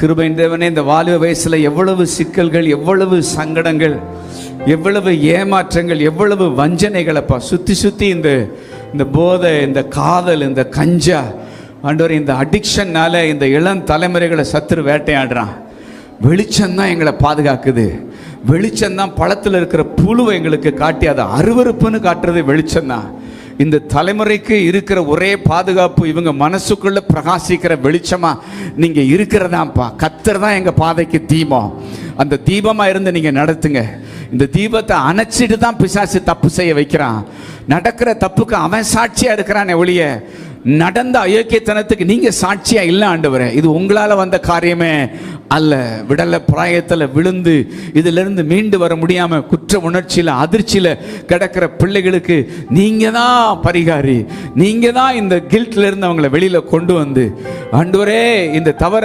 கிருபையின் தேவனே இந்த வாலிப வயசில் எவ்வளவு சிக்கல்கள் எவ்வளவு சங்கடங்கள் எவ்வளவு ஏமாற்றங்கள் எவ்வளவு வஞ்சனைகளப்பா. சுற்றி சுற்றி இந்த இந்த போதை இந்த காதல் இந்த கஞ்சா ஆண்டவர் இந்த அடிக்ஷன்னால இந்த இளம் தலைமுறைகளை சத்துரு வேட்டையாடுறான். வெளிச்சம்தான் எங்களை பாதுகாக்குது. வெளிச்சம்தான் பழத்தில் இருக்கிற புழுவை எங்களுக்கு காட்டி அதை அருவருப்புன்னு காட்டுறது வெளிச்சம்தான் இந்த தலைமுறைக்கு இருக்கிற ஒரே பாதுகாப்பு இவங்க மனசுக்குள்ளே பிரகாசிக்கிற வெளிச்சமாக நீங்கள் இருக்கிறதாப்பா கத்தர் தான் எங்கள் பாதைக்கு தீபம். அந்த தீபமாக இருந்து நீங்கள் நடத்துங்க. இந்த தீபத்தை அணைச்சிட்டு தான் பிசாசு தப்பு செய்ய வைக்கிறான். நடக்கிற தப்புக்கு அவன் சாட்சியாக இருக்கிறான் ஒழிய நடந்த அயோக்கியத்தனத்துக்கு நீங்கள் சாட்சியாக இல்லை ஆண்டவரே. இது உங்களால் வந்த காரியமே. அல்ல விடலை பிராயத்தில் விழுந்து இதுல இருந்து மீண்டு வர முடியாமல் குற்ற உணர்ச்சியில் அதிர்ச்சியில் கிடக்கிற பிள்ளைகளுக்கு நீங்கள் தான் பரிகாரி. நீங்கள் தான் இந்த கில்ட்ல இருந்து அவங்கள வெளியில் கொண்டு வந்து. ஆண்டவரே இந்த தவற